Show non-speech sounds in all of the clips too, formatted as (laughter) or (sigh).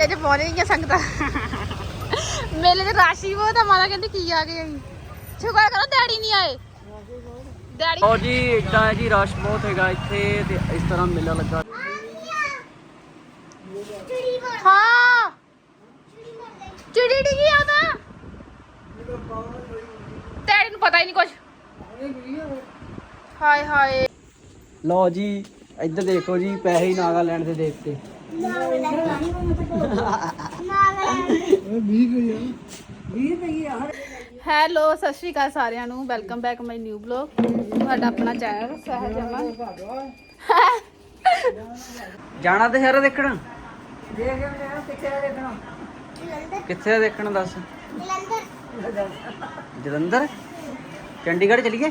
ਜੇ ਪਹੁੰਚ ਗਈਆਂ ਸੰਗਤਾਂ। ਮੇਲੇ ਤੇ ਰਾਸ਼ੀ ਬਹੁਤ ਆ ਮਾਤਾ ਕਹਿੰਦੀ ਕੀ ਆ ਗਏ ਅਸੀਂ। ਸ਼ੁਕਰ ਕਰੋ ਡੈਡੀ ਨਹੀਂ ਆਏ। ਡੈਡੀ ਉਹ ਜੀ ਇਦਾਂ ਹੈ ਜੀ ਰਸ਼ ਬਹੁਤ ਹੈਗਾ ਇੱਥੇ ਤੇ ਇਸ ਤਰ੍ਹਾਂ ਮੇਲਾ ਲੱਗਾ। ਹਾਂ। ਚਿੜੀ ਡਿੱਗੀ ਆ ਤਾਂ। ਡੈਡੀ ਨੂੰ ਪਤਾ ਹੀ ਨਹੀਂ ਕੁਝ ਹਾਏ ਹਾਏ ਲਓ ਜੀ ਇੱਧਰ ਦੇਖੋ ਜੀ ਪੈਸੇ ਹੀ ਨਾਗਾਲੈਂਡ ਦੇ ਦੇਤੇ। ਹੈਲੋ ਸਤਿ ਸ਼੍ਰੀ ਅਕਾਲ ਸਾਰਿਆਂ ਨੂੰ। Welcome back my new blog. ਤੁਹਾਡਾ ਆਪਣਾ ਚੈਨਲ ਸਹਿਜ ਅਮਨ। ਜਾਣਾ ਤੇ ਸ਼ਹਿਰ ਦੇਖਣ? ਕਿੱਥੇ ਦੇਖਣ ਦੱਸ? ਜਲੰਧਰ। ਚੰਡੀਗੜ੍ਹ ਚਲੀਏ?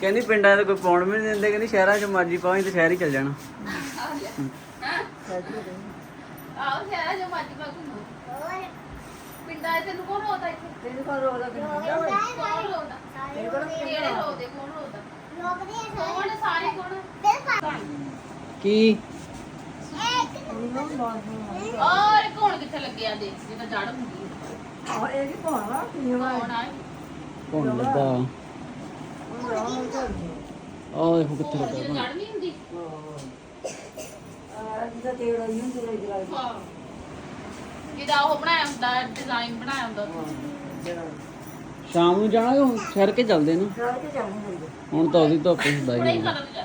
ਕਹਿੰਦੀ ਪਿੰਡਾਂ 'ਚ ਕੋਈ ਪਾਉਣ ਵੀ ਨਹੀਂ ਦਿੰਦੇ ਕਹਿੰਦੀ ਸ਼ਹਿਰਾਂ 'ਚ ਮਰਜ਼ੀ ਪਾਓ ਤੇ ਸ਼ਹਿਰ ਹੀ ਚੱਲ ਜਾਣਾ। ਆਓ ਸ਼ਹਿਰਾਂ ਜੋ ਮੱਝ ਪਾ ਘੁੰਮੋ। ਪਿੰਡਾਂ 'ਚ ਤੈਨੂੰ ਕੌਣ ਰੋਦਾ ਇੱਥੇ? ਕੌਣ ਰੋਦਾ? ਕਿਹੜੇ ਰੋਦੇ? ਕੌਣ ਰੋਦਾ? ਕੌਣ ਸਾਰੇ ਕੌਣ? ਕੀ? ਔਰ ਕੌਣ ਕਿੱਥੇ ਲੱਗਿਆ ਦੇ ਜਿਹਦਾ ਜੜ ਹੁੰਦੀ ਹੈ ਕੌਣ ਆਏ ਕੌਣ ਲੱਗਾ ਆਹ ਦੇਖੋ ਕਿੱਥੇ ਲੱਗਾ ਜਿਹਦਾ ਵਾ। ਜੜ ਨਹੀਂ ਹੁੰਦੀ ਹਾਂ ਜਿਹਦਾ ਉਹ ਬਣਾਇਆ ਹੁੰਦਾ ਡਿਜ਼ਾਈਨ ਬਣਾਇਆ ਹੁੰਦਾ ਸ਼ਾਮ ਨੂੰ ਜਾਣਾ ਕਿ ਹੁਣ ਠਹਿਰ ਕੇ ਚੱਲਦੇ ਨੇ ਹੁਣ ਤਾਂ ਉਹਦੀ ਧੁੱਪ ਹੁੰਦਾ ਹੀ ਹੀ ਕਦਮ ਜਾ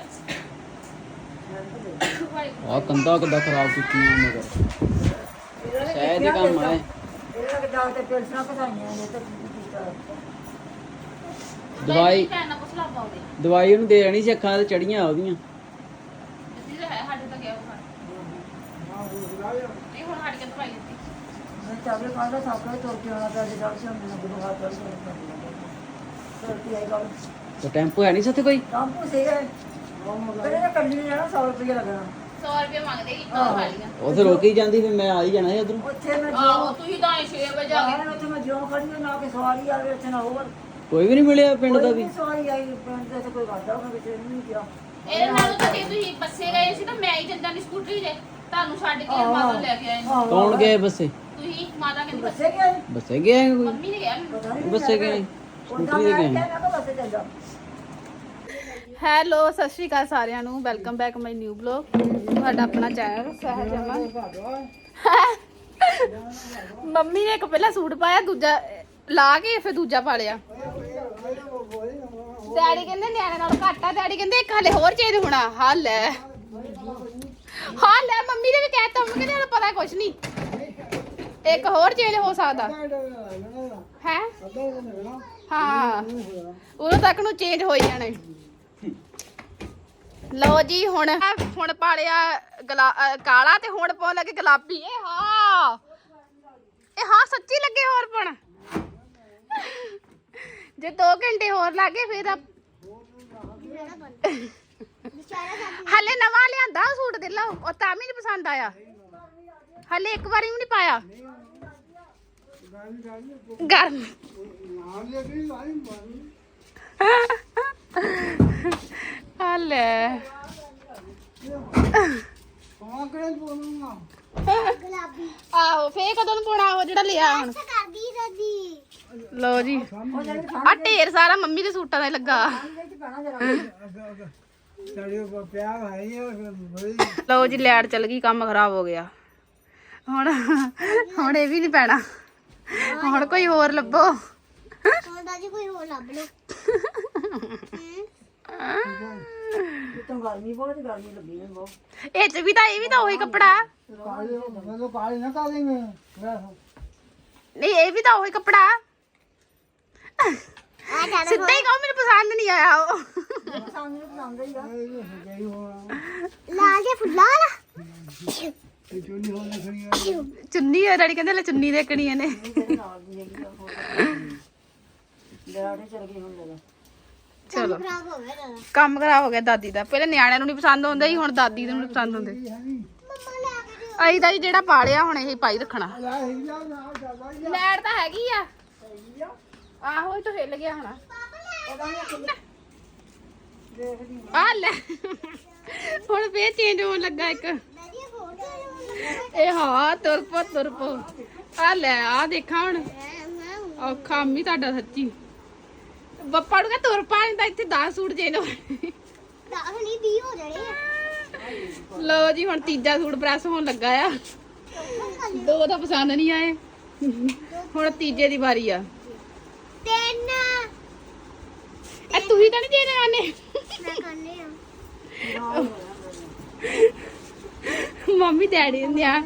ਆ ਕੰਦਾ ਕਿੱਦਾਂ ਖਰਾਬ ਕੀਤੀਆਂ ਮਗਰ ਸ਼ਾਇਦ ਹੀ ਕੰਮ ਆਏ ਦਵਾਈ ਕਹਿਣਾ ਕੁਛ ਲੱਭਾ ਉਹਦੇ। ਦਵਾਈ ਉਹਨੂੰ ਦੇ ਦੇਣੀ ਸੀ ਅੱਖਾਂ ਤੇ ਚੜੀਆਂ ਉਹਦੀਆਂ। ਜਿੱਦੀ ਤਾਂ ਹੈ ਸਾਡੇ ਤਾਂ ਗਿਆ ਉਹ ਨਹੀਂ ਹੁਣ ਸਾਡੇ ਕੇ ਦਵਾਈ ਦਿੱਤੀ। ਤੇ ਟੈਂਪੂ ਹੈ ਨਹੀਂ ਸੱਥੇ ਕੋਈ? 100 ਰੁਪਏ ਮੰਗਦੇ ਇੱਕ ਦੋ ਵਾਲੀਆਂ। ਉਹ ਤੇ ਰੋਕ ਹੀ ਜਾਂਦੀ ਫਿਰ ਮੈਂ ਆ ਹੀ ਜਾਣਾ ਸੀ ਉਧਰੋਂ। ਆਹੋ ਤੁਸੀਂ ਤਾਂ 6 ਵਜੇ ਆ ਗਏ। ਕੋਈ ਵੀ ਨਹੀਂ ਮਿਲਿਆ ਪਿੰਡ ਦਾ ਵੀ। ਇਹਦੇ ਨਾਲੋਂ ਤਾਂ ਜੇ ਤੁਸੀਂ ਬੱਸੇ ਗਏ ਸੀ ਤਾਂ ਮੈਂ ਹੀ ਚੱਲ ਜਾਂਦੀ ਸਕੂਟਰੀ ਤੇ। ਤੁਹਾਨੂੰ ਛੱਡ ਕੇ ਮਾਤਾ ਲੈ ਕੇ ਆਏ ਨੇ। ਕੌਣ ਗਏ ਬੱਸੇ? ਤੁਸੀਂ ਮਾਤਾ ਕਹਿੰਦੀ ਬੱਸੇ ਬੱਸੇ ਗਏ ਆ ਕੋਈ? ਮੰਮੀ ਨੇ ਗਿਆ ਮੈਨੂੰ। ਬੱਸੇ ਗਏ ਸਕੂਟਰੀ ਤੇ ਗਏ ਹੈਲੋ, ਸਤਿ ਸ਼੍ਰੀ ਅਕਾਲ ਸਾਰਿਆਂ ਨੂੰ। Welcome back my new blog ਤੁਹਾਡਾ ਆਪਣਾ ਚੈਨਲ ਸਹਿਜ ਮੰਮੀ ਨੇ ਇੱਕ ਪਹਿਲਾਂ ਸੂਟ ਪਾਇਆ, ਦੂਜਾ ਲਾ ਕੇ ਫਿਰ ਦੂਜਾ ਪਾ ਲਿਆ। ਡੈਡੀ ਕਹਿੰਦੇ ਨਿਆਣੇ ਨਾਲ ਘੱਟ ਆ। ਡੈਡੀ ਕਹਿੰਦੇ ਇੱਕ ਹਲੇ ਹੋਰ ਚੇਂਜ ਹੋਣਾ। ਹਾਂ ਲੈ ਹਾਂ ਲੈ ਮੰਮੀ ਨੇ ਵੀ ਕਹਿਤਾ, ਮੰਮੀ ਕਹਿੰਦੇ ਹਲੇ ਪਤਾ ਕੁਛ ਨਹੀਂ ਇੱਕ ਹੋਰ ਚੇਂਜ ਹੋ ਸਕਦਾ। ਹੈ? ਹਾਂ। ਉਦੋਂ ਤੱਕ ਨੂੰ ਚੇਂਜ ਹੋਈ ਜਾਣੇ। ਲਓ ਜੀ, ਹੁਣ ਹੁਣ ਪਾਲਿਆ ਕਾਲਾ ਤੇ ਹੁਣ ਪਾਉਣ ਲੱਗੇ ਗੁਲਾਬੀ। ਇਹ ਹਾਂ। ਇਹ ਹਾਂ, ਸੱਚੀ ਲੱਗੇ ਹੋਰ ਪਣ। ਜੇ 2 ਘੰਟੇ ਹੋਰ ਲੱਗੇ ਫਿਰ ਆ- ਹਲੇ ਨਵਾਂ ਲਿਆਂਦਾ ਸੂਟ ਦੇ ਲਓ। ਉਹ ਤਾਂ ਵੀ ਨਹੀਂ ਪਸੰਦ ਆਇਆ। ਹਲੇ ਇੱਕ ਵਾਰੀ ਵੀ ਨਹੀਂ ਪਾਇਆ। ਗਰਮ। ਹਲੇ ਆਹੋ ਫੇਰ ਕਦੋਂ ਨੂੰ ਪਾਉਣਾ ਉਹ ਜਿਹੜਾ ਲਿਆ ਹੁਣ? ਲਓ ਜੀ। ਆ ਢੇਰ ਸਾਰਾ ਮੰਮੀ ਦੇ ਸੂਟਾਂ ਦਾ ਹੀ ਲੱਗਾ। ਲਓ ਜੀ ਲੈਟ ਚੱਲ ਗਈ ਕੰਮ ਖਰਾਬ ਹੋ ਗਿਆ। ਹੁਣ ਹੁਣ ਇਹ ਵੀ ਨਹੀਂ ਪੈਣਾ। ਹੁਣ ਕੋਈ ਹੋਰ ਲੱਭੋ। ਕੋਈ ਹੋਰ ਲੱਭ ਲਓ। (laughs) ਗਰਮੀ ਬਹੁਤ ਗਰਮੀ ਲੱਗੀ ਮੈਨੂੰ ਬਹੁਤ ਇਹ ਚ ਵੀ ਤਾਂ ਇਹ ਵੀ ਤਾਂ ਉਹੀ ਕੱਪੜਾ ਨਹੀਂ ਇਹ ਵੀ ਤਾਂ ਉਹੀ ਕੱਪੜਾ ਸਿੱਧਾ ਹੀ ਕਹੋ ਮੈਨੂੰ ਪਸੰਦ ਨਹੀਂ ਆਇਆ ਉਹ ਲਾਲ ਜਿਹਾ ਫੁੱਲਾ ਵਾਲਾ ਚੁੰਨੀ ਆ ਡੈਡੀ ਕਹਿੰਦੇ ਲੈ ਚੁੰਨੀ ਦੇਖਣੀ ਇਹਨੇ ਚਲੋ ਖਰਾਬ ਹੋ ਗਿਆ ਦਾਦਾ ਕੰਮ ਖਰਾਬ ਹੋ ਗਿਆ ਦਾਦੀ ਦਾ। ਪਹਿਲੇ ਨਿਆਣਿਆਂ ਨੂੰ ਨਹੀਂ ਪਸੰਦ ਆਉਂਦਾ ਸੀ ਹੁਣ ਦਾਦੀ ਨੂੰ ਨਹੀਂ ਪਸੰਦ ਆਉਂਦੇ ਮੰਮਾ ਲੈ ਕੇ ਦਿਓ। ਆਈ ਦਾ ਜੀ ਜਿਹੜਾ ਪਾਲਿਆ ਹੁਣ ਇਹ ਪਾਈ ਰੱਖਣਾ। ਲੈਟ ਤਾਂ ਹੈਗੀ ਆ। ਆਹੋ ਇਹ ਤਾਂ ਹਿੱਲ ਗਿਆ ਹੁਣ। ਆ। ਲੈ। ਹੁਣ ਫੇਰ ਚੇਂਜ ਹੋਣ ਲੱਗਾ ਇੱਕ। ਦਾਦੀ ਫੋਟੋ ਇਹ ਹਾਂ ਤੁਰ ਪੋ ਤੁਰ ਪੋ। ਆ ਲੈ ਆ ਦੇਖਾਂ ਹੁਣ। ਔਖਾ ਅੰਮੀ ਤੁਹਾਡਾ ਸੱਚੀ। ਬੱਪਾ ਨੂੰ ਕਹ ਤੁਰ ਪਾ ਨਹੀਂ ਤਾਂ ਇੱਥੇ 10 ਸੂਟ ਚੇਂਜ ਹੋ ਦਸ ਨਹੀਂ 20 ਹੋ ਜਾਣੇ ਆ। ਲਓ ਜੀ ਹੁਣ ਤੀਜਾ ਸੂਟ ਪ੍ਰੈਸ ਹੋਣ ਲੱਗਾ ਆ। ਦੋ ਤਾਂ ਪਸੰਦ ਨਹੀਂ ਆਏ। ਹੁਣ ਤੀਜੇ ਦੀ ਵਾਰੀ ਆ। ਤਿੰਨ। ਇਹ ਤੁਸੀਂ ਤਾਂ ਨਹੀਂ ਦੇਣੇ ਆਨੇ ਮੈਂ ਕਰਨੇ ਆ। ਮੰਮੀ ਡੈਡੀ ਨਿਆ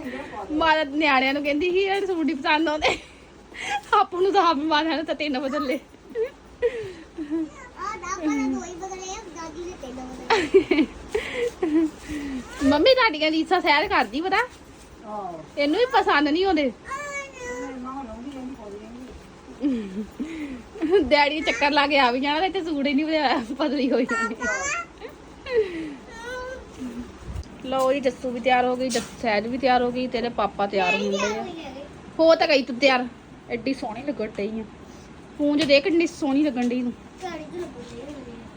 ਮਾਤਾ ਨਿਆਣਿਆਂ ਨੂੰ ਕਹਿੰਦੀ ਸੀ ਇਹ ਸੂਟ ਹੀ ਪਸੰਦ ਆਉਂਦੇ। ਆਪੂ ਨੂੰ ਤਾਂ ਆਪ ਮਾਤਾ ਨੇ ਤਾਂ ਤਿੰਨ ਬਦਲੇ ਮੰਮੀ ਤੁਹਾਡੀਆਂ ਰੀਸਾਂ ਸੈਰ ਕਰਦੀ ਪਤਾ? ਇਹਨੂੰ ਵੀ ਪਸੰਦ ਨਹੀਂ ਆਉਂਦੇ। ਡੈਡੀ ਚੱਕਰ ਲਾ ਕੇ ਆ ਵੀ ਜਾਣਾ ਤੇ ਇੱਥੇ ਸੂਟ ਹੀ ਨਹੀਂ ਵਧਿਆ ਪਤਲੀ ਹੋਈ ਲਓ ਜੀ, ਜੱਸੂ ਵੀ ਤਿਆਰ ਹੋ ਗਈ ਸਹਿਜ ਵੀ ਤਿਆਰ ਹੋ ਗਈ, ਤੇਰੇ ਪਾਪਾ ਤਿਆਰ ਹੁੰਦੇ ਆ। ਹੋ ਤਾਂ ਗਈ ਤੂੰ ਤਿਆਰ। ਐਡੀ ਸੋਹਣੀ ਲੱਗਣ ਡਈ ਆ। ਪੂੰਜ ਦੇ ਕਿੰਨੀ ਸੋਹਣੀ ਲੱਗਣ ਡਈ ਤੂੰ।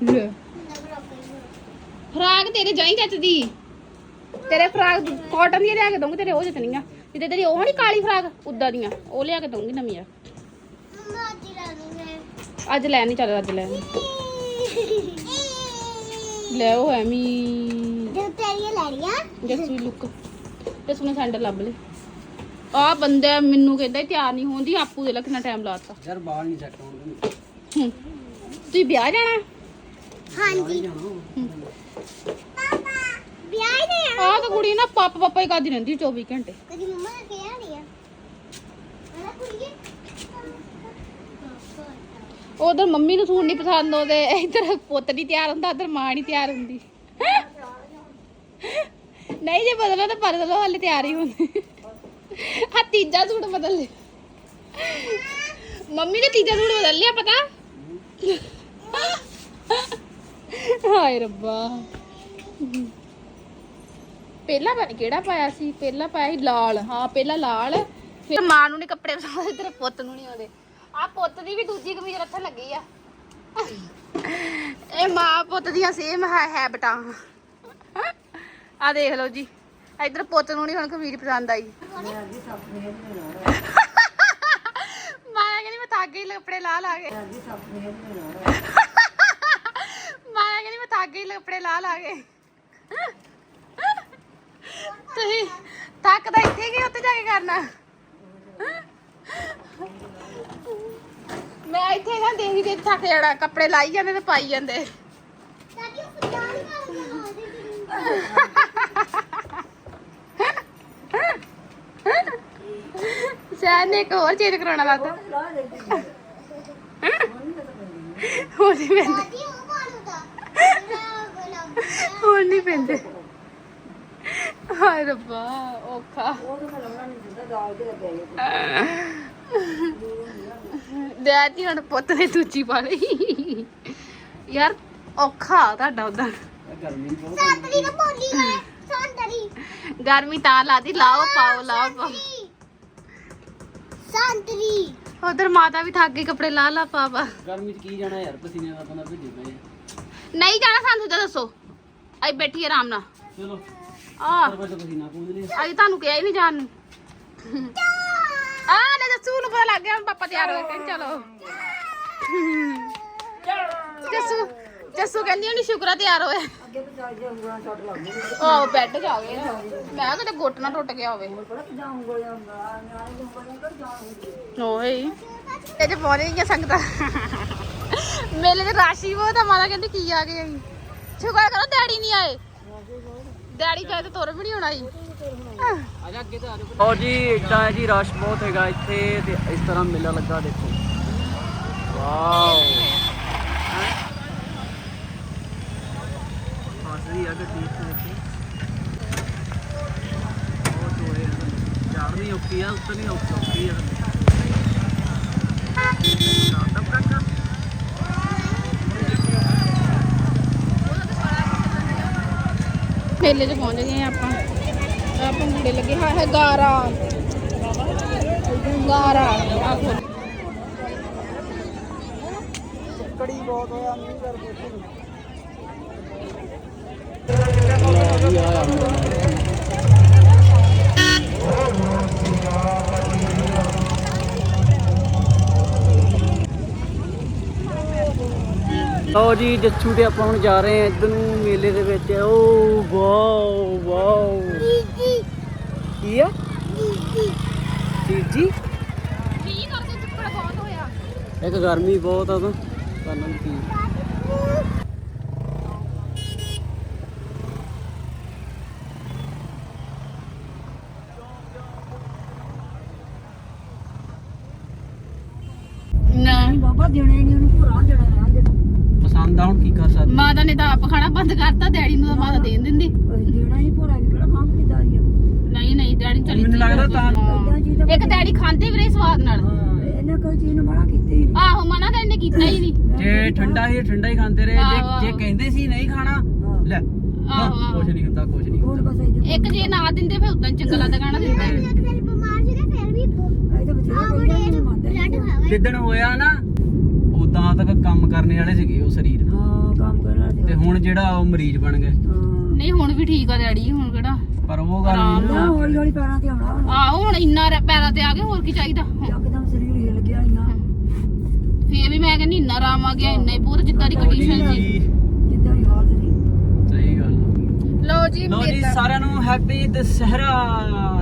ਲੈ। ਫਰਾਕ ਤੇਰੇ ਜਾਈ ਜੱਚਦੀ ਤੇਰੇ ਫਰਾਕ ਕਾਟਨ ਦੀ ਲਿਆ ਕੇ ਦਊਂਗੀ ਤੇਰੇ ਉਹ ਜੱਚਣੀਆਂ ਜਿੱਦੇ ਤੇਰੀ ਉਹ ਨਹੀਂ ਕਾਲੀ ਫਰਾਕ ਉਦਾਂ ਦੀਆਂ। ਉਹ ਲਿਆ ਕੇ ਦਊਂਗੀ ਨਵੀਆਂ। ਅੱਜ ਲੈ ਲੈ ਨਹੀਂ ਚੱਲ ਅੱਜ ਲੈ। ਲੈ ਉਹ ਐਵੇਂ। ਜੋ ਲੈਣੀਆਂ ਜੱਸੂ ਲੁੱਕ ਜੱਸੂ ਨੇ ਸੈਂਡਲ ਲੱਭ ਲਏ। ਆ ਬੰਦਾ ਮੈਨੂੰ ਕਹਿੰਦਾ ਤਿਆਰ ਨਹੀਂ ਹੁੰਦੀ ਆਪੂ ਦੇ ਕਿੰਨਾ ਟਾਈਮ ਲਾਤਾ ਯਾਰ ਬਾਲ ਨਹੀਂ ਸੈੱਟ ਹੋਣਗੇ ਹੂੰ। ਤੁਸੀਂ ਵਿਆਹ ਜਾਣਾ? ਹਾਂਜੀ। ਪਾਪਾ ਵਿਆਹ ਹੀ ਨਹੀਂ ਆ ਆਹ ਤਾਂ ਕੁੜੀ ਨਾ ਪੱਪ ਪੱਪਾ ਹੀ ਕਰਦੀ ਰਹਿੰਦੀ 24 ਘੰਟੇ। ਕਦੀ ਮੰਮਾ ਨੇ ਕਿਹਾ ਨਹੀਂ ਆ। ਅਰੇ ਕੁੜੀਏ। ਉਧਰ ਮੰਮੀ ਨੂੰ ਸੂਟ ਨਹੀਂ ਪਸੰਦ ਆਉਂਦੇ ਇੱਧਰ ਪੁੱਤ ਨਹੀਂ ਤਿਆਰ ਹੁੰਦਾ ਉਧਰ ਮਾਂ ਨਹੀਂ ਤਿਆਰ ਹੁੰਦੀ। ਨਹੀਂ ਜੇ ਬਦਲੋ ਤਾਂ ਬਦਲੋ ਹਾਲੇ ਤਿਆਰ ਹੀ ਹੁੰਦੇ। ਆ ਤੀਜਾ ਸੂਟ ਬਦਲ ਲੈ ਮੰਮੀ ਨੇ ਤੀਜਾ ਸੂਟ ਬਦਲ ਲਿਆ, ਪਤਾ? ਹਾਏ ਰੱਬਾ। ਪਹਿਲਾਂ ਪਤਾ ਕਿਹੜਾ ਪਾਇਆ ਸੀ, ਪਹਿਲਾ ਪਾਇਆ ਸੀ ਲਾਲ। ਹਾਂ, ਪਹਿਲਾ ਲਾਲ। ਫਿਰ ਮਾਂ ਨੂੰ ਨਹੀਂ ਕੱਪੜੇ ਪਸਾਉਂਦੇ ਤੇਰੇ ਪੁੱਤ ਨੂੰ ਨਹੀਂ ਆਉਂਦੇ। ਆ ਪੁੱਤ ਦੀ ਵੀ ਦੂਜੀ ਕਮੀਜ਼ ਰੱਖਣ ਲੱਗੀ ਆ। ਇਹ ਮਾਂ ਪੁੱਤ ਦੀਆਂ ਸੇਮ ਹੈ ਹੈਬਟਾਂ ਆ। ਦੇਖ ਲਓ ਜੀ। ਇਧਰ ਪੁੱਤ ਨੂੰ ਨਹੀਂ ਹੁਣ ਕਮੀਜ਼ ਪਸੰਦ ਆਈ। ਮਾਇਆ ਕਹਿੰਦੀ ਮੈਂ ਥੱਕ ਗਈ ਕੱਪੜੇ ਲਾ ਲਾ ਕੇ। ਮਾਇਆ ਕਹਿੰਦੀ ਮੈਂ ਥੱਕ ਗਈ ਕੱਪੜੇ ਲਾ ਲਾ ਕੇ। ਤੁਸੀਂ ਥੱਕ ਤਾਂ ਇੱਥੇ ਗਏ ਉੱਥੇ ਜਾ ਕੇ ਕਰਨਾ? ਮੈਂ ਇੱਥੇ ਨਾ ਦੇਖੀ ਦੇ ਥੱਕ ਜਾਣਾ ਕੱਪੜੇ ਲਾਈ ਜਾਂਦੇ ਤੇ ਪਾਈ ਜਾਂਦੇ। ਦਾਦੀ ਉਹ ਫੁੱਲਾਂ ਨਹੀਂ ਕਰੂੰਗਾ ਸ਼ਾਇਦ ਨੇ ਇੱਕ ਹੋਰ ਚੇਂਜ ਕਰਾਉਣਾ ਲੱਗਦਾ ਹੋਰ ਨਹੀਂ ਪੈਂਦੇ। ਹੋਰ ਨਹੀਂ ਪੈਂਦੇ। ਹਾਏ ਰੱਬਾ, ਔਖਾ। ਡੈਡੀ ਹੁਣ ਪੁੱਤ ਨੇ ਦੂਜੀ ਪਾ ਲਈ। ਯਾਰ, ਔਖਾ ਤੁਹਾਡਾ ਉਦਾਂ। ਗਰਮੀ ਬਹੁਤ ਸੰਤਰੀ ਨਾ ਬੋਲੀ ਹੈ ਸੰਤਰੀ ਗਰਮੀ ਤਾਂ ਲਾਦੀ ਲਾਓ ਪਾਓ ਲਾਓ ਪਾਓ ਸੰਤਰੀ ਉਧਰ ਮਾਤਾ ਵੀ ਥੱਕ ਗਈ ਕੱਪੜੇ ਲਾ ਲਾ ਪਾ ਪਾ ਗਰਮੀ ਚ ਕੀ ਜਾਣਾ ਯਾਰ ਪਸੀਨੇ ਦਾ ਬੰਦਾ ਭਿੱਜੇ ਪਏ ਨਹੀਂ ਜਾਣਾ ਸਾਨੂੰ ਤਾਂ ਦੱਸੋ ਆਈ ਬੈਠੀ ਆਰਾਮ ਨਾਲ ਚਲੋ ਆ ਪਰ ਬਸ ਪਸੀਨਾ ਪੂੰਝ ਲਈ ਆਈ ਤੁਹਾਨੂੰ ਕਿਹਾ ਹੀ ਨਹੀਂ ਜਾਣ ਨੂੰ ਆ ਲੈ ਜੱਸੂ ਨੂੰ ਪਤਾ ਲੱਗ ਗਿਆ ਹੁਣ ਪਾਪਾ ਤਿਆਰ ਹੋ ਗਏ ਕਹਿੰਦੇ ਚਲੋ ਜੱਸੂ ਜੱਸੂ ਕਹਿੰਦੀ ਹੁਣੀ ਸ਼ੁਕਰਾ ਤਿਆਰ ਹੋਇਆ ਆਹ ਬੈੱਡ ਜਾ ਗਏ ਮੈਂ ਕਿਤੇ ਗੋਟ ਨਾ ਟੁੱਟ ਗਿਆ ਹੋਵੇ ਓਏ ਇਹ ਤੇ ਪਹੁੰਚ ਗਈਆਂ ਸੰਗਤਾਂ। ਮੇਲੇ ਤੇ ਰਾਸ਼ੀ ਬਹੁਤ ਆ ਮਾਤਾ ਕਹਿੰਦੀ ਕੀ ਆ ਗਏ ਅਸੀਂ ਸ਼ੁਕਰ ਕਰੋ ਡੈਡੀ ਨਹੀਂ ਆਏ। ਡੈਡੀ ਚਾਹੇ ਤੇ ਤੁਰ ਵੀ ਨਹੀਂ ਹੋਣਾ ਸੀ ਆਜਾ ਅੱਗੇ ਤੇ ਆ ਜਾਓ ਜੀ ਇਦਾਂ ਹੈ ਜੀ ਰਸ਼ ਬਹੁਤ ਹੈਗਾ ਇੱਥੇ ਤੇ ਇਸ ਤਰ੍ਹਾਂ ਮੇਲਾ ਲੱਗਾ ਦੇਖੋ। ਵਾਓ। ਫਸਦੀ ਆ ਗੱਡੀ ਇੱਥੇ ਦੇਖੋ ਬਹੁਤ ਹੋਏ ਆ ਚੜ੍ਹਨੀ ਔਖੀ ਆ ਉਤਰਨੀ ਔਖੀ ਔਖੀ ਆ ਨਾ ਤਾਂ ਮੇਲੇ 'ਚ ਪਹੁੰਚ ਗਏ ਆ ਆਪਾਂ ਆ ਪੰਗੂੜੇ ਲੱਗੇ ਹਾਂ ਹੈ ਗਾਰਾ ਗਾਰਾ ਆਹੋ ਕੜੀ ਬਹੁਤ ਹੋਇਆ ਨਹੀਂ ਕਰ ਲਓ ਜੀ ਜੱਛੂ ਤੇ ਆਪਾਂ ਹੁਣ ਜਾ ਰਹੇ ਹਾਂ ਇੱਧਰ ਨੂੰ ਮੇਲੇ ਦੇ ਵਿੱਚ। ਓ ਵਾਓ ਵਾਓ। ਕੀ ਆ? ਜੀ ਜੀ ਕੀ ਕਰਦੇ ਚੁੱਪੜ ਬਹੁਤ ਹੋਇਆ। ਇੱਕ ਗਰਮੀ ਬਹੁਤ ਆ ਤਾਂ ਕਰਨ ਕੀ ਨਾ ਬਾਬਾ ਦੇਣੇ ਨਹੀਂ ਉਹਨੂੰ ਭੁਰਾ ਦੇਣਾ ਰਹਿਣ ਦੇ ਪਸੰਦ ਆ ਹੁਣ ਕੀ ਕਰ ਸਕਦੇ ਮਾਤਾ ਨੇ ਤਾਂ ਆਪ ਖਾਣਾ ਬੰਦ ਕਰਤਾ ਡੈਡੀ ਨੂੰ ਤਾਂ ਮਾਤਾ ਦੇਣ ਦਿੰਦੀ ਅਸੀਂ ਦੇਣਾ ਹੀ ਭੁਰਾ ਨਹੀਂ ਕਿਹੜਾ ਖਾਂ ਕਿਦਾਂ ਆ ਨਹੀਂ ਨਹੀਂ ਡੈਡੀ ਚਲੀ ਮੈਨੂੰ ਲੱਗਦਾ ਤਾਂ- ਇਦਾਂ ਤਾਂ ਡੈਡੀ ਖਾਂਦੇ ਵੀਰੇ ਸਵਾਦ ਨਾਲ। ਹਾਂ ਇਹਨੇ ਕੋਈ ਚੀਜ਼ ਨੂੰ ਮਨਾ ਕੀਤੀ ਹੀ ਨਹੀਂ। ਆਹੋ ਮਨਾ ਤਾਂ ਇਹਨੇ ਕੀਤਾ ਹੀ ਨਹੀਂ। ਜੇ ਠੰਡਾ ਹੀ ਠੰਡਾ ਹੀ ਖਾਂਦੇ ਰਹੇ। ਆਹੋ, ਜੇ ਆਹੋ। ਜੇ ਕਹਿੰਦੇ ਸੀ ਨਹੀਂ ਖਾਣਾ ਹਾਂ। ਲੈ ਆਹੋ, ਆਹੋ। ਕੁਝ ਨਹੀਂ ਹੁੰਦਾ ਕੁਝ ਨਹੀਂ ਹੋਰ ਬਸ ਇਹ ਇੱਕ ਜੇ ਨਾ ਦਿੰਦੇ ਫਿਰ ਉਦਾਂ ਚੰਗਾ ਲੱਗਦਾ ਖਾਣਾ ਦਿੰਦਾ। ਹੀ। ਨਹੀਂ। ਦਿਨ ਬਿਮਾਰ ਸੀ ਤੇ ਫਿਰ ਵੀ ਇਹ ਤਾਂ ਬਥੇਰਾ ਕੋਈ ਨਹੀਂ ਮੰਨਦਾ ਬਲੱਡ ਹੋਇਆ ਜਿੱਦਣ ਹੋਇਆ ਨਾ ਉਦਾਂ ਤੱਕ ਕੰਮ ਕਰਨੇ ਵਾਲੇ ਸੀਗੇ ਉਹ ਸਰੀਰ। ਹਾਂ ਕੰਮ ਕਰਨਾ ਤੇ ਹੁਣ ਜਿਹੜਾ ਉਹ ਮਰੀਜ਼ ਬਣ ਗਏ। ਨਹੀਂ ਹੁਣ ਵੀ ਠੀਕ ਆ ਡੈਡੀ ਹੁਣ ਪਰ ਉਹ ਗੱਲ ਆਰਾਮ ਨਹੀਂ ਨਾ ਨਾ ਹੌਲੀ ਹੌਲੀ ਪੈਰਾਂ ਤੇ ਆਉਣਾ ਹੁਣ। ਆਹੋ ਹੁਣ ਇੰਨਾ ਰ- ਪੈਰਾਂ ਤੇ ਆ ਗਏ ਹੋਰ ਕੀ ਚਾਹੀਦਾ? ਇੱਕਦਮ ਸਰੀਰ ਹਿੱਲ ਗਿਆ ਇੰਨਾ। ਫੇਰ ਵੀ ਮੈਂ ਕਹਿੰਦੀ ਇੰਨਾ ਆਰਾਮ ਆ ਗਿਆ ਇੰਨਾ ਹੀ ਬਹੁਤ ਜਿੱਦਾਂ ਦੀ ਕੰਡੀਸ਼ਨ ਸੀ। ਜਿੱਦਾਂ ਹੀ ਹਾਲਤ ਸੀ। ਸਹੀ ਗੱਲ ਲਓ ਜੀ ਲੋ ਜੀ ਮੇਲਾ। ਸਾਰਿਆਂ ਨੂੰ ਹੈਪੀ ਦਸ਼ਹਿਰਾ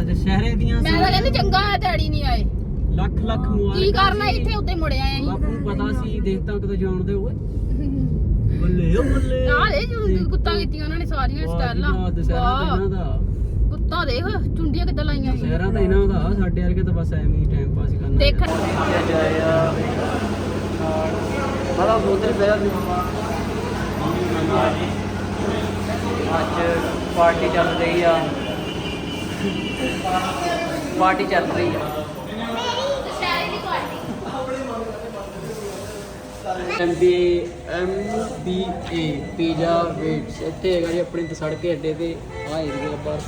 ਦਸ਼ਹਿਰੇ ਦੀਆਂ ਮੈਂ ਤਾਂ ਕਹਿੰਦੀ ਚੰਗਾ ਆ ਡੈਡੀ ਨਹੀਂ ਆਏ। ਲੱਖ ਲੱਖ ਮੁਬਾਰਕਾਂ ਕੀ ਕਰਨਾ ਜੀ। ਇੱਥੇ ਉੱਤੇ ਮੁੜਿਆ ਆਏ ਬਾਪੂ ਪਤਾ ਸੀ ਦੇਖ ਤਾਂ ਕਦੋਂ ਜਾਣਦੇ ਓਏ (laughs) ਬੱਲੇ ਓ ਬੱਲੇ। ਜੁ- ਗੁੱਤਾਂ ਕੀਤੀਆਂ ਉਹਨਾਂ ਨੇ ਸਾਰੀਆਂ ਸਟਾਈਲਾਂ। ਵਾਹ, ਦਸ਼ਹਿਰਾ ਤਾਂ ਵਾਹ। ਇਹਨਾਂ ਦਾ। ਗੁੱਤਾਂ ਦੇਖ ਚੁੰਡੀਆਂ ਕਿੱਦਾਂ ਲਾਈਆਂ ਹੋਈਆਂ। ਦਸ਼ਹਿਰਾ ਤਾਂ ਇਹਨਾਂ ਦਾ ਸਾਡੇ ਵਰਗੇ ਤਾਂ ਬਸ ਐਵੇਂ ਹੀ ਟਾਈਮ ਪਾਸ ਕਰਨਾ। ਦੇਖਣ। ਜਾਇਆ ਬੜਾ ਉਧਰ ਪਿਆ ਸੀ। ਅੱਜ ਪਾਰਟੀ ਚੱਲ ਰਹੀ ਆ। ਪਾਰਟੀ ਚੱਲ ਰਹੀ ਆ। M B M B A pizza waits. ਇੱਥੇ ਹੈਗਾ ਜੀ ਆਪਣੇ ਸੜਕੇ ਅੱਡੇ ਤੇ। ਆ ਏਰੀਆ ਬਾਹਰ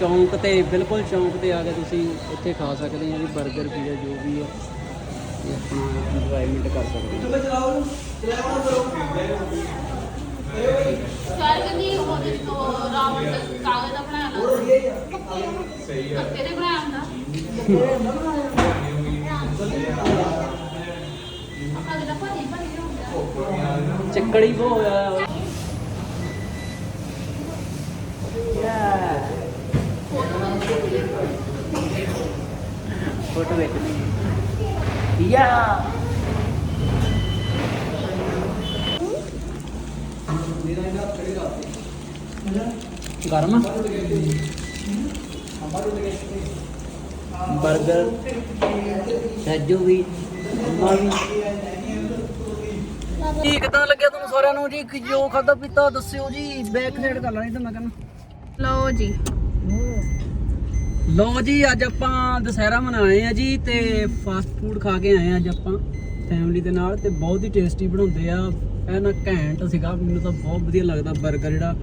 ਚੌਂਕ ਤੇ ਬਿਲਕੁਲ ਚੌਂਕ ਤੇ ਆ ਕੇ ਤੁਸੀਂ ਇੱਥੇ ਖਾ ਸਕਦੇ ਆ ਜੀ 버ਗਰ ਪੀਜ਼ਾ ਜੋ ਵੀ ਹੈ। ਤੇ ਆਪਣਾ ਇੰਜੋਇਮੈਂਟ ਕਰ ਸਕਦੇ ਹੋ। ਸਾਰੇ ਕਹਿੰਦੀ ਉਹਦੇ ਤੋਂ ਰਾਵਣ ਦਾ ਕਾਗਜ਼ ਦਾ ਬਣਾਇਆ ਲਾ ਸਹੀ ਹੈ ਤੇਰੇ ਬਣਾਇਆ ਹੁੰਦਾ। ਆਪਾਂ ਜਿਹੜਾ ਭਾਜੀ ਬਣੀ ਹੁੰਦਾ ਚੱਕੜੀ ਬੋ ਹੋਇਆ ਫੋਟੋ ਵਿੱਚ ਗਰਮ ਬਰਗਰ ਸੱਜੂ ਵੀ ਅੰਮਾ ਵੀ। ਜੀ ਕਿਦਾਂ ਲੱਗਿਆ ਤੁਹਾਨੂੰ ਸਾਰਿਆਂ ਨੂੰ ਜੀ ਜੋ ਖਾਦਾ ਪੀਤਾ ਦੱਸਿਓ ਜੀ ਬੈਕ ਸਾਈਡ ਕਰ ਲੈਣੀ ਤਾਂ ਮੈਂ ਕਹਿੰਦਾ। ਲਓ ਜੀ। ਲੋ ਜੀ ਅੱਜ ਆਪਾਂ ਦੁਸਹਿਰਾ ਮਨਾਏ ਆ ਜੀ ਤੇ ਫਾਸਟ ਫੂਡ ਖਾ ਕੇ ਆਏ ਆ ਅੱਜ ਆਪਾਂ ਫੈਮਿਲੀ ਦੇ ਨਾਲ ਤੇ ਬਹੁਤ ਹੀ ਟੇਸਟੀ ਬਣਾਉਂਦੇ ਆ। ਇਹ ਨਾ ਘੈਂਟ ਸੀਗਾ ਮੈਨੂੰ ਤਾਂ ਬਹੁਤ ਵਧੀਆ ਲੱਗਦਾ 버ਗਰ ਜਿਹੜਾ।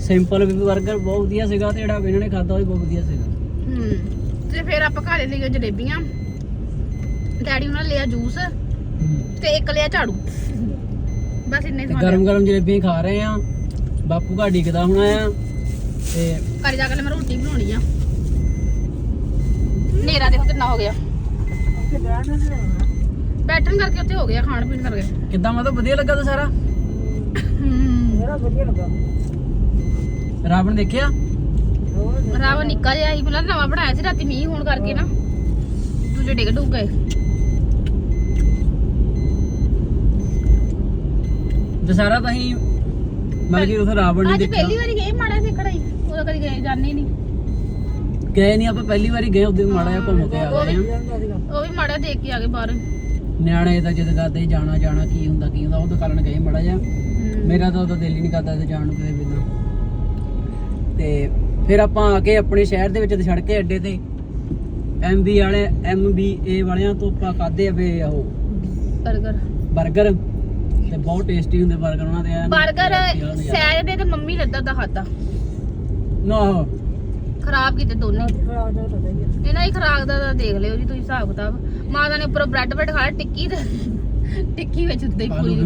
ਸਿੰਪਲ ਵੀ 버ਗਰ ਬਹੁਤ ਵਧੀਆ ਸੀਗਾ ਤੇ ਜਿਹੜਾ ਇਹਨਾਂ ਨੇ ਖਾਦਾ ਉਹ ਵੀ ਬਹੁਤ ਵਧੀਆ ਸੀਗਾ। ਹੂੰ। ਤੇ ਫਿਰ ਆਪਾਂ ਘਰੇ ਲਈਆਂ ਜਲੇਬੀਆਂ। ਡੈਡੀ ਉਹਨਾਂ ਨੇ ਲਿਆ ਜੂਸ। ਤੇ ਇੱਕ ਲਿਆ ਝਾੜੂ। ਬਸ ਇੰਨੇ ਤੇ ਸਮਾਨ ਗਰਮ ਗਰਮ ਜਲੇਬੀਆਂ ਖਾ ਰਹੇ ਆ। ਬਾਪੂ ਘਾੜੀ ਕਿਦਾ ਹੋਣਾ ਆ? ਤੇ ਘਰੇ ਜਾ ਕੇ ਮੈਂ ਰੋਟੀ ਬਣਾਉਣੀ ਆ। ਨੇਰਾ ਦੇਖੋ ਕਿੰਨਾ ਹੋ ਗਿਆ। ਬੈਠਣ ਕਰਕੇ ਉੱਥੇ ਹੋ ਗਿਆ ਖਾਣ ਪੀਣ ਕਰਕੇ। ਕਿੱਦਾਂ ਮਤਲਬ ਵਧੀਆ ਲੱਗਾ ਦੁਸਹਿਰਾ ਹੂੰ। ਮੇਰਾ ਵਧੀਆ ਲੱਗਾ। ਰਾਵਣ ਦੇਖਿਆ? ਹੋਰ ਰਾਵ ਨਿੱਕਾ ਜਿਹਾ ਸੀ ਪਹਿਲਾਂ ਨਵਾਂ ਬਣਾਇਆ ਸੀ ਰਾਤੀ ਮੀਂਹ ਹੋਣ ਕਰਕੇ ਨਾ। ਦੂਜੇ ਡਿੱਗ ਡੁੱਗ ਗਏ। ਦੁਸਹਿਰਾ ਤਾਂ ਅਸੀਂ ਮਤਲਬ ਕਿ ਉਥੇ ਰਾਵਣ ਨਹੀਂ ਅੱਜ ਦੇਖਿਆ। ਪਹਿਲੀ ਵਾਰੀ ਗਏ ਮਾੜਾ ਸਿੱਖਣਾ ਹੀ ਉਦੋਂ ਕਦੀ ਗਏ ਜਾਂਦੇ ਨਹੀਂ। ਗਏ ਨਹੀਂ ਆਪਾਂ ਪਹਿਲੀ ਵਾਰੀ ਗਏ ਉਦੋਂ ਮਾੜਾ ਜਿਹਾ ਘੁੰਮ ਕੇ ਆ ਗਏ ਆ ਉਹ ਵੀ ਮਾੜਾ ਦੇਖ ਕੇ ਆ ਗਏ ਬਾਹਰ। ਨਿਆਣੇ ਤਾਂ ਜਿੱਦ ਕਰਦੇ ਸੀ ਜਾਣਾ ਜਾਣਾ ਕੀ ਹੁੰਦਾ ਕੀ ਹੁੰਦਾ ਉਹ ਦਿਖਾਣ ਗਏ ਮਾੜਾ ਜਿਹਾ। ਮੇਰਾ ਤਾਂ ਉਦੋਂ ਦਿਲ ਹੀ ਨਹੀਂ ਕਰਦਾ ਤੇ ਜਾਣ ਨੂੰ ਕਿਤੇ ਵੀ ਨਾ ਤੇ ਫਿਰ ਆਪਾਂ ਆ ਕੇ ਆਪਣੇ ਸ਼ਹਿਰ ਦੇ ਵਿੱਚ ਤੇ ਛੜ ਕੇ ਅੱਡੇ ਤੇ ਐਮਬੀ ਵਾਲੇ ਐਮਬੀਏ ਵਾਲਿਆਂ ਤੋਂ ਆਪਾਂ ਖਾਦੇ ਆ ਵੇ ਉਹ 버ਗਰ 버ਗਰ ਤੇ ਬਹੁਤ ਟੇਸਟੀ ਹੁੰਦੇ 버ਗਰ ਉਹਨਾਂ ਦੇ ਐਨ ਬਰਗਰ tasty ਦੇ ਤੇ ਮੰਮੀ ਨੇ ਦਾ ਖਾਦਾ ਨਾ। ਖਰਾਬ ਕੀਤੇ ਦੋਨੇ। ਇਹਨਾਂ ਹੀ ਖਰਾਕ ਦਾ ਤਾਂ ਦੇਖ ਲਿਓ ਜੀ ਤੁਸੀਂ ਹਿਸਾਬ ਕਿਤਾਬ। ਮਾਤਾ ਨੇ ਉੱਪਰੋਂ ਬ੍ਰੈਡ ਬ੍ਰੈਡ ਖਾਇਆ ਟਿੱਕੀ ਤੇ ਟਿੱਕੀ ਵਿੱਚ ਉੱਤੇ ਹੀ ਪੂਰੀ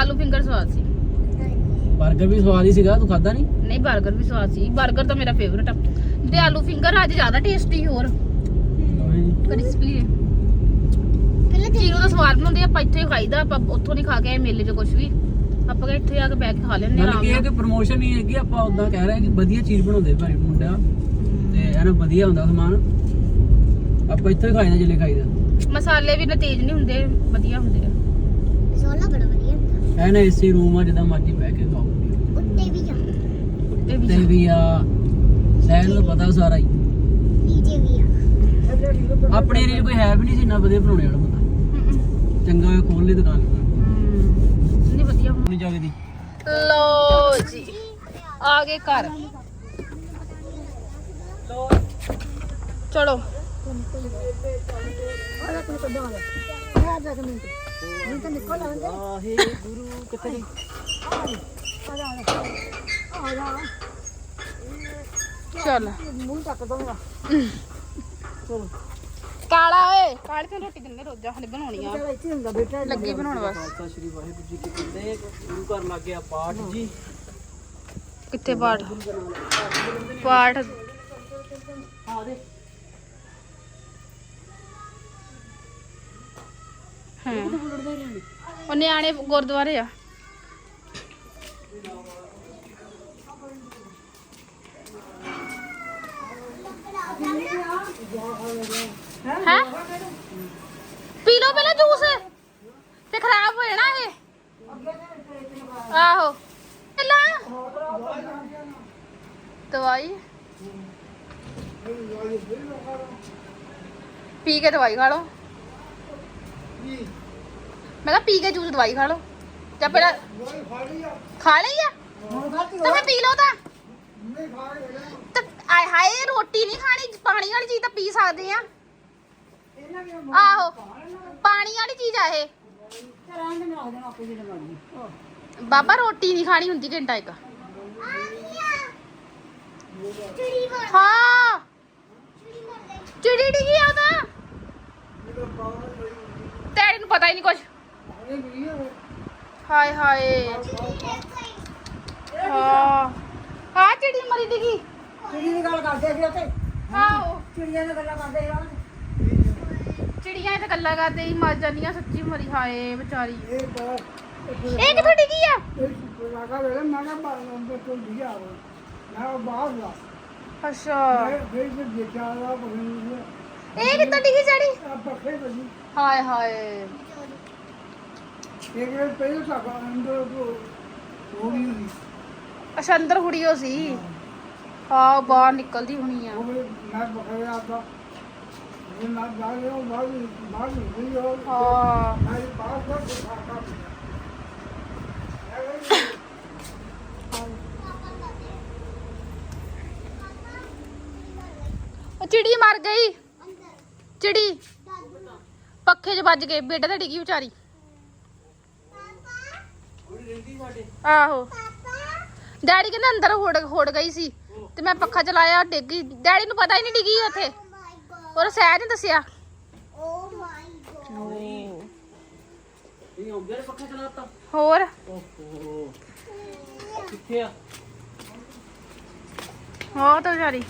ਆਲੂ ਫਿੰਗਰ ਸਵਾਦ ਸੀ। 버ਗਰ ਵੀ ਸਵਾਦ ਹੀ ਸੀਗਾ ਤੂੰ ਖਾਦਾ ਨਹੀਂ? ਨਹੀਂ 버ਗਰ ਵੀ ਸਵਾਦ ਸੀ। 버ਗਰ ਤਾਂ ਮੇਰਾ ਫੇਵਰਟ ਆ। ਤੇ ਆਲੂ ਫਿੰਗਰ ਅੱਜ ਜ਼ਿਆਦਾ ਟੇਸਟੀ ਹੋਰ। ਕ੍ਰਿਸਪੀ ਹੈ ਪਹਿਲਾਂ ਚੀਰੋ ਦਾ ਸਵਾਦ ਬਣਾਉਂਦੇ ਆ, ਆਪਾਂ ਇੱਥੇ ਹੀ ਖਾਈਦਾ ਆਪਾਂ ਉੱਥੋਂ ਨਹੀਂ ਖਾ ਕੇ ਆਏ ਮੇਲੇ 'ਚ ਕੁਝ ਵੀ। ਆਪਾਂ ਕਿਹਾ ਇੱਥੇ ਆ ਕੇ ਬੈਠ ਕੇ ਖਾ ਲੈਂਦੇ ਆ ਮਤਲਬ ਆਰਾਮ ਕਿ ਇਹ ਨਾਲ ਕਿ ਪ੍ਰੋਮੋਸ਼ਨ ਨਹੀਂ ਹੈਗੀ ਆਪਾਂ ਉਦਾਂ ਕਹਿ ਰਹੇ ਹਾਂ ਕਿ ਵਧੀਆ ਚੀਜ਼ ਬਣਾਉਂਦੇ ਭਾਈ ਮੁੰਡਾ। ਤੇ ਇਹਨਾਂ ਵਧੀਆ ਹੁੰਦਾ ਸਮਾਨ। ਆਪਾਂ ਇੱਥੋਂ ਹੀ ਖਾਈਦਾ ਜਿੱਲੇ ਖਾਈਦਾ। ਮਸਾਲੇ ਵੀ ਨਾ ਤੇਜ਼ ਨਹੀਂ ਹੁੰਦੇ ਵਧੀਆ ਹੁੰਦੇ ਆ। ਸੋਲਾ ਬੜਾ ਵਧੀਆ ਹੁੰਦਾ। ਐਨ ਏਸੀ ਰੂਮ ਆ ਜਿੱਦਾਂ ਮਰਜ਼ੀ ਬਹਿ ਕੇ ਖਾਓ। ਉੱਤੇ ਵੀ ਜਾ। ਇਹ ਵੀ ਤੇ ਵੀ ਆ ਸਹਿਲ ਨੂੰ ਪਤਾ ਸਾਰਾ ਹੀ। ਨੀਚੇ ਵੀ ਆ। ਆਪਣੇ ਏਰੀਆ 'ਚ ਕੋਈ ਹੈ ਵੀ ਨਹੀਂ ਸੀ ਇੰਨਾ ਵਧੀਆ ਬਣਾਉਣੇ ਵਾਲਾ ਬੰਦਾ। ਚੰਗਾ ਹੋਇਆ ਖੋਲ ਲਈ ਦੁਕਾਨ। ਨਹੀਂ ਵਧੀਆ। ਨਹੀਂ ਜਗਦੀ ਲੋ ਜੀ ਆ ਗਏ ਘਰ ਚਲੋ ਉਹਦਾ ਕੋਈ ਕੱਢਾ ਆ ਜਾ ਕੇ ਮਿੰਟ ਨਹੀਂ ਤਾਂ ਨਿਕਲ ਆਉਂਦੇ ਆਹੇ ਗੁਰੂ ਕਿੱਥੇ ਗਈ ਆ ਜਾ ਆ ਜਾ ਚੱਲ। ਮੂੰਹ ਚੱਕ ਦਊਂਗਾ ਚਲੋ। ਕਾਲਾ ਓਏ। ਕਾਲੇ ਤੇ ਰੋਟੀ ਦਿੰਦੇ ਰੋਜ਼ਾਂ ਹਲੇ ਬਣਾਉਣੀ ਆ ਚਲ ਇੱਥੇ ਹੁੰਦਾ ਬੇਟਾ ਲੱਗੀ ਬਣਾਉਣ ਬਸ। ਖਾਲਸਾ ਸ਼੍ਰੀ ਵਾਹਿਗੁਰੂ ਜੀ ਕੀ ਫਤਿਹ। ਗੁਰੂ ਘਰ ਲੱਗ ਗਿਆ ਪਾਠ ਜੀ। ਕਿੱਥੇ ਪਾਠ? ਪਾਠ। ਆ ਦੇ। ਹਾਂ। ਉਹ ਨਿਆਣੇ ਗੁਰਦੁਆਰੇ ਆ? ਹੈ? ਪੀ ਲਓ ਪਹਿਲਾਂ ਜੂਸ। ਤੇ ਖਰਾਬ ਹੋ ਜਾਣਾ ਇਹ। ਆਹੋ। ਪਹਿਲਾਂ। ਦਵਾਈ। ਪੀ ਕੇ ਦਵਾਈ ਖਾ ਲਓ। ਮੈਂ ਕਿਹਾ ਪੀ ਕੇ ਜੂਸ ਦਵਾਈ ਖਾ ਲਓ। ਜਾਂ ਪਹਿਲਾਂ ਖਾ ਲਈ ਆ? ਤਾਂ ਫਿਰ ਪੀ ਲਓ ਤਾਂ। ਤਾਂ ਆਏ ਹਾਏ, ਰੋਟੀ ਨਹੀਂ ਖਾਣੀ, ਪਾਣੀ ਵਾਲੀ ਚੀਜ਼ ਤਾਂ ਪੀ ਸਕਦੇ ਆ। ਆਹੋ ਪਾਣੀ ਵਾਲੀ ਚੀਜ਼ ਆ ਇਹ। ਚਲਾਂ ਦੇ ਨਾਲ ਦੇਣਾ ਆਪੇ ਜਿਹਨੇ ਮਾਰੀ ਬਾਬਾ ਰੋਟੀ ਨਹੀਂ ਖਾਣੀ ਹੁੰਦੀ ਘੰਟਾ ਇੱਕ। ਚਿੜੀ ਮਰ ਹਾਂ। ਚਿੜੀ ਮਰ ਗਈ ਚਿੜੀ ਡਿੱਗੀ ਆ ਤਾਂ। ਤੇਰੇ ਨੂੰ ਪਤਾ ਹੀ ਨਹੀਂ ਕੁਝ ਹਾਏ ਹਾਏ। ਹਾਂ। ਹਾਂ ਚਿੜੀ ਮਰੀ ਡਿੱਗੀ। ਚਿੜੀ ਦੀ ਗੱਲ ਕਰਦੇ ਸੀ ਉੱਥੇ। ਆਹੋ। ਚਿੜੀਆਂ ਦੀ ਗੱਲਾਂ ਕਰਦੇ ਸੀ ਚਿੜੀਆਂ ਤੇ ਗੱਲਾਂ ਕਰਦੇ ਹੀ ਮਰ ਜਾਂਦੀਆਂ ਸੱਚੀ ਮਰੀ ਹਾਏ ਵਿਚਾਰੀ। ਇਹ ਕਿੱਥੋਂ ਡਿੱਗੀ ਆ? ਅੱਛਾ। ਇਹ ਕਿੱਥੋਂ ਡਿੱਗੀ ਚੜੀ? ਹਾਏ ਹਾਏ। ਅੱਛਾ ਅੰਦਰ ਹੁੜੀ ਹੋ ਸੀ। ਹਾਂ ਬਾਹਰ ਨਿਕਲਦੀ ਹੋਣੀ ਆ। ਹਾਂ ਉਹ ਚਿੜੀ ਮਰ ਗਈ। ਚਿੜੀ। ਪੱਖੇ 'ਚ ਵੱਜ ਗਏ। ਬੇਟਾ ਤਾਂ ਡਿੱਗੀ ਵਿਚਾਰੀ। ਆਹੋ। ਡੈਡੀ ਕਹਿੰਦਾ ਅੰਦਰ ਹੋੜ ਹੋੜ ਗਈ ਸੀ। ਤੇ ਮੈਂ ਪੱਖਾ ਚਲਾਇਆ, ਡਿੱਗੀ ਡੈਡੀ ਨੂੰ ਪਤਾ ਹੀ ਨਹੀਂ ਡਿੱਗੀ ਉੱਥੇ। ਔਰ ਸਹਿਜ ਨੇ ਦੱਸਿਆ? ਓ ਮਾਈ ਇਹ ਪੱਖਾ ਚਲਾਤਾ ਹੋਰ? ਓਹੋ। ਕਿੱਥੇ ਆ? ਹੋ ਤਾਂ ਵਿਚਾਰੀ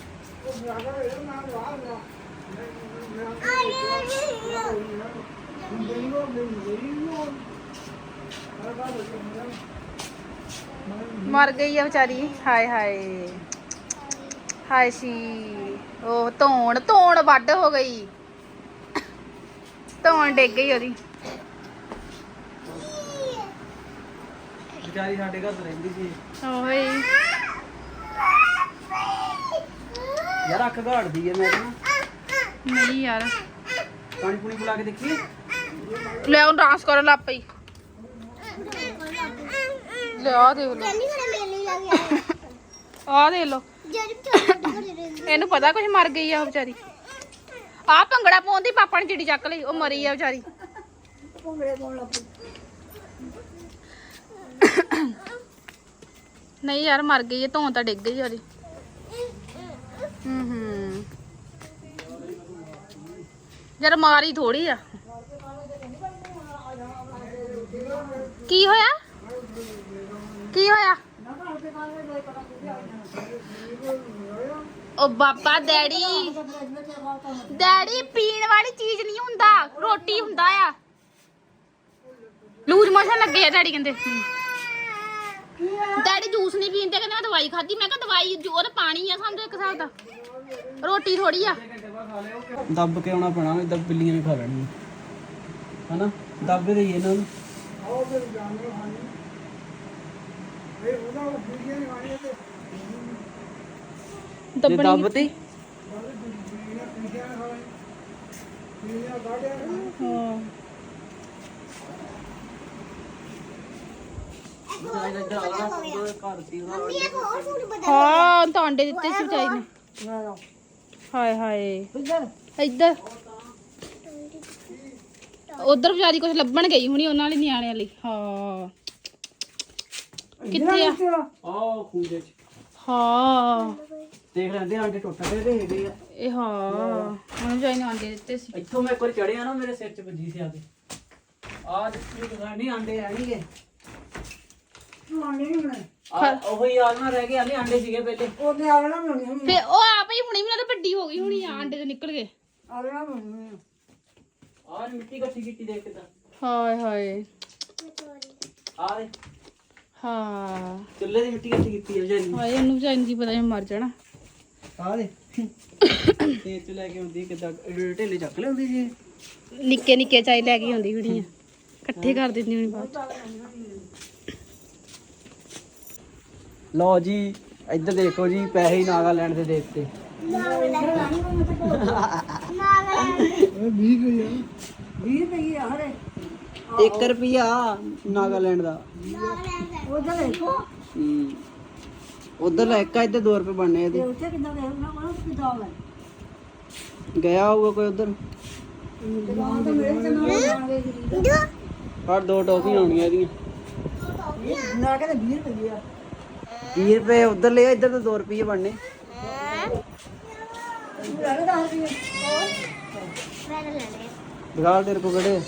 ਮਰ ਗਈ ਆ ਵਿਚਾਰੀ। ਹਾਏ ਹਾਏ। ਹਾਏ ਸੀ। ਉਹ ਧੌਣ ਧੌਣ ਵੱਡ ਹੋ ਗਈ। ਧੌਣ ਡਿੱਗ ਗਈ ਉਹਦੀ। ਵਿਚਾਰੀ ਸਾਡੇ ਘਰ ਰਹਿੰਦੀ ਸੀ। ਓਏ ਯਾਰ ਅੱਖ ਘਾੜਦੀ ਹੈ ਮੈਂ ਕਹਿੰਦਾ ਨਹੀਂ ਯਾਰ। ਪਾਣੀ ਪੂਣੀ ਪਿਲਾ ਕੇ ਦੇਖੀਏ। ਲੈ ਉਹ ਡਾਂਸ ਕਰਨ ਲੱਗ ਪਈ। ਲੈ ਦੇਖ ਮੇਰੇ ਆ ਦੇਖ ਲੋ ਇਹਨੂੰ ਪਤਾ ਕੁਝ ਮਰ ਗਈ ਆ ਉਹ ਵਿਚਾਰੀ। ਆ ਭੰਗੜਾ ਪਾਉਂਦੀ ਪਾਪਾ ਨੇ ਚਿੜੀ ਚੱਕ ਲਈ ਉਹ ਮਰੀ ਆ ਵਿਚਾਰੀ। ਭੰਗੜੇ ਪਾਉਣ ਲੱਗ ਪਈ। ਨਹੀਂ ਯਾਰ ਮਰ ਗਈ ਇਹ ਧੋਂ ਤਾਂ ਡਿੱਗ ਗਈ ਉਹਦੀ। ਹੂੰ ਹੂੰ। ਯਾਰ ਮਾਰੀ ਥੋੜੀ ਆ। ਕੀ ਹੋਇਆ? ਕੀ ਹੋਇਆ? ਉਹ ਬਾਬਾ ਡੈਡੀ। ਡੈਡੀ ਪੀਣ ਵਾਲੀ ਚੀਜ਼ ਨਹੀਂ ਹੁੰਦਾ, ਰੋਟੀ ਹੁੰਦਾ ਆ। ਲੂਜ ਮੋਸ਼ਨ ਲੱਗੇ ਆ ਡੈਡੀ ਕਹਿੰਦੇ। ਡੈਡੀ ਜੂਸ ਨਹੀਂ ਪੀਂਦੇ, ਕਹਿੰਦੇ ਮੈਂ ਦਵਾਈ ਖਾਧੀ। ਮੈਂ ਕਿਹਾ ਦਵਾਈ ਜੋ ਉਹ ਤਾਂ ਪਾਣੀ ਆ ਸਾਨੂੰ ਇੱਕ ਹਿਸਾਬ ਦਾ। ਰੋਟੀ ਥੋੜੀ ਆ। ਦੱਬ ਕੇ ਆਉਣਾ ਪੈਣਾ ਇਦਾਂ ਬਿੱਲੀਆਂ ਨੇ ਖਾ ਲੈਣੀ ਹਨਾ? ਦੱਬ ਦੇ ਇਹਨਾਂ ਨੂੰ। ਦੱਬਣੀ ਹਾਂ ਘਰ ਦੀ ਮੰਮੀ ਇੱਕ ਹੋਰ ਸੂਟ ਬਦਲ ਹਾਂ ਤਾਂ ਅੰਡੇ ਦਿੱਤੇ ਸੀ ਵਿਚਾਈ ਨੇ। ਹਾਏ ਹਾਏ। ਇੱਧਰ। ਇੱਧਰ ਉਧਰ ਵਿਚਾਰੀ ਕੁਝ ਲੱਭਣ ਗਈ ਹੁਣੀ ਉਹਨਾਂ ਵਾਲੀ ਨਿਆਣਿਆਂ ਲਈ। ਹਾਂ। ਕਿੱਥੇ ਆ? ਆਹ ਖੂੰਜੇ ਚ ਹਾਂ। ਦੇਖ ਲੈਂਦੇ ਆਂਡੇ ਟੁੱਟ ਗਏ ਤੇ ਹੈਗੇ ਆ। ਇਹ ਹਾਂ ਉਹਨੂੰ ਵਿਚਾਰੀ ਨੇ ਅੰਡੇ ਦਿੱਤੇ ਸੀ। ਇੱਥੋਂ ਮੈਂ ਇੱਕ ਵਾਰ ਚੜਿਆ ਨਾ ਮੇਰੇ ਸਿਰ 'ਚ ਵੱਜੀ ਸੀ ਆ ਕੇ ਆ ਨਹੀਂ ਆਂਡੇ ਹੈ ਨਹੀਂਗੇ ਆਣੇ ਨਹੀਂ ਬਣਾਏ। ਆ ਉਹੀ ਆਲਣਾ ਰਹਿ ਗਏ। ਆਲੇ ਆਂਡੇ ਸੀਗੇ ਪਹਿਲੇ। ਉਹਦੇ ਆਲਣਾ ਬਣਾਉਣੀ ਹੁਣ ਫੇ ਉਹ ਆਪ ਹੀ ਹੁਣੀ ਮੈਨੂੰ ਤਾਂ ਵੱਡੀ ਹੋ ਗਈ ਹੁਣੀ ਆ ਅੰਡੇ ਤੋਂ ਨਿਕਲ ਗਏ। ਆਲਣਾ ਬਣਾਉਣੀ ਆਹ ਮਿੱਟੀ ਇਕੱਠੀ ਕੀਤੀ ਦੇਖ ਕਿਦਾਂ। ਹਾਏ ਹਾਏ। ਆ ਦੇ ਹਾਂ। ਚੁੱਲ੍ਹੇ ਦੀ ਮਿੱਟੀ ਇਕੱਠੀ ਕੀਤੀ ਹੈ ਵਿਚਾਰੀ ਹਾਏ ਉਹਨੂੰ ਵਿਚਾਰੀ ਨੂੰ ਕੀ ਪਤਾ ਮੈਂ ਮਰ ਜਾਣਾ। ਆ ਦੇ। ਤੇ ਚ ਲੈ ਕੇ ਆਉਂਦੀ ਕਿਦਾਂ ਢੇਲੇ ਚੱਕ ਲਿਆਉਂਦੀ ਸੀ ਨਿੱਕੇ ਨਿੱਕੇ ਚਾਈ ਲੈ ਕੇ ਆਉਂਦੀ ਹੁਣੀ ਆ। ਇਕੱਠੇ ਕਰ ਦਿੰਦੀ ਹੁਣੀ ਬਾਅਦ ਚ। ਲਓ ਜੀ ਇੱਧਰ ਦੇਖੋ ਜੀ ਪੈਸੇ ਹੀ ਨਾਗਾਲੈਂਡ ਦੇ ਦੇ ਦਿੱਤੇ ਵੀਹ ਰੁਪਏ ਆ ਹਰੇ। 1 ਰੁਪਿਆ ਨਾਗਾਲੈਂਡ ਦਾ। ਉਹਦੇ ਦੇਖੋ। ਹੂੰ। ਉਧਰ ਲੈ ਇੱਕ ਇੱਧਰ 2 ਰੁਪਏ ਬਣਨੇ ਇਹਦੇ। ਉੱਥੇ ਕਿੰਨਾ ਗਏ ਉਹਨਾਂ ਕੋਲ ਕਿੰਨਾ ਹੋਵੇ ਗਿਆ ਹੋਊਗਾ ਕੋਈ ਉਧਰ? ਪਰ ਦੋ ਟੋਫੀਆਂ ਆਉਣੀਆਂ ਇਹਦੀਆਂ। ਨਾ ਕਹਿੰਦੇ 20 ਰੁਪਏ ਆ। 20 ਰੁਪਏ ਉਧਰ ਲਿਆ ਇੱਧਰ ਤਾਂ 2 ਰੁਪਏ ਬਣਨੇ। ਲੱਗੇ 10 ਰੁਪਏ। ਮੈਂ ਲੈ ਲੈ ਦਿਖਾ ਤੇਰੇ ਕੋ ਕਿਹੜੇ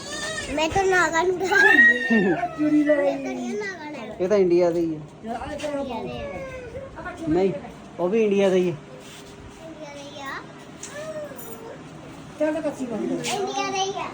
ਮੈਂ ਤਾਂ ਨਾਗਾ ਨੂੰ ਚੂੜੀ ਇਹ ਤਾਂ ਇੰਡੀਆ ਦੇ ਹੀ ਹੈ। ਨਹੀਂ ਉਹ ਵੀ ਇੰਡੀਆ ਦਾ ਹੀ ਹੈ। ਇੰਡੀਆ ਦੇ ਹੀ ਆ। ਚੱਲ ਕੱਚੀ ਬੰਦ। ਇੰਡੀਆ ਦੇ ਹੀ ਆ।